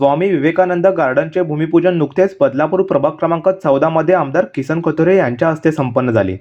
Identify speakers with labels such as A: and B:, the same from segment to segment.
A: स्वामी विवेकानंद गार्डनचे भूमिपूजन नुकतेच बदलापूर प्रभाग क्रमांक चौदामध्ये आमदार किसन कथोरे यांच्या हस्ते संपन्न झाले.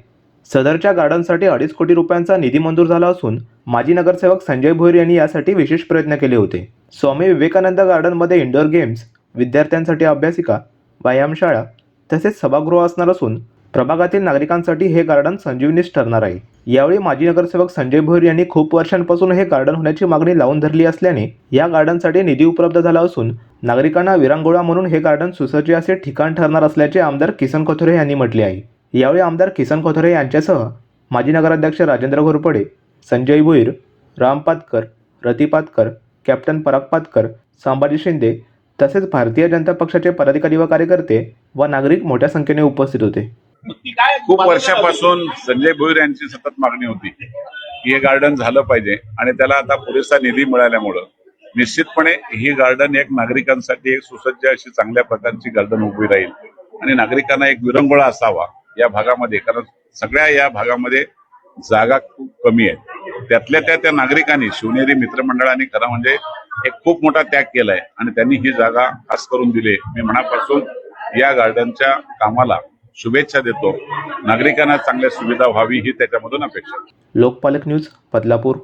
A: सदरच्या गार्डनसाठी अडीच कोटी रुपयांचा निधी मंजूर झाला असून माजी नगरसेवक संजय भोईर यांनी यासाठी विशेष प्रयत्न केले होते. स्वामी विवेकानंद गार्डनमध्ये इंडोर गेम्स विद्यार्थ्यांसाठी अभ्यासिका व्यायामशाळा तसेच सभागृह असणार असून प्रभागातील नागरिकांसाठी हे गार्डन संजीवनीच ठरणार आहे. यावेळी माजी नगरसेवक संजय भोईर यांनी खूप वर्षांपासून हे गार्डन होण्याची मागणी लावून धरली असल्याने या गार्डनसाठी निधी उपलब्ध झाला असून नागरिकांना विरंगुळा म्हणून हे गार्डन सुसज्ज असे ठिकाण ठरणार असल्याचे आमदार किसन खोथरे यांनी म्हटले आहे. यावेळी आमदार किसन खोथरे यांच्यासह माजी नगराध्यक्ष राजेंद्र घोरपडे संजय भोईर राम पातकर रती पातकर कॅप्टन पराग पातकर संभाजी शिंदे तसेच भारतीय जनता पक्षाचे पदाधिकारी व कार्यकर्ते व नागरिक मोठ्या संख्येने उपस्थित होते.
B: खूप वर्षापासून संजय भोईर यांची सतत मागणी होती की हे गार्डन झालं पाहिजे आणि त्याला आता पुरेसा निधी मिळाल्यामुळं निश्चितपणे ही गार्डन एक नागरिकांसाठी एक सुसज्ज अशी चांगल्या प्रकारची गार्डन उभी राहील. आणि नागरिकांना एक विरंगुळा असावा या भागामध्ये कारण सगळ्या या भागामध्ये जागा खूप कमी आहेत त्यातल्या त्या त्या नागरिकांनी शिवनेरी मित्रमंडळाने खरं म्हणजे एक खूप मोठा त्याग केलाय आणि त्यांनी ही जागा खास करून दिली. मी मनापासून या गार्डनच्या कामाला शुभेच्छा देतो. नागरिकांना चांगल्या सुविधा व्हावी ही त्याच्यामधून अपेक्षा
A: लोकपालक न्यूज बदलापूर.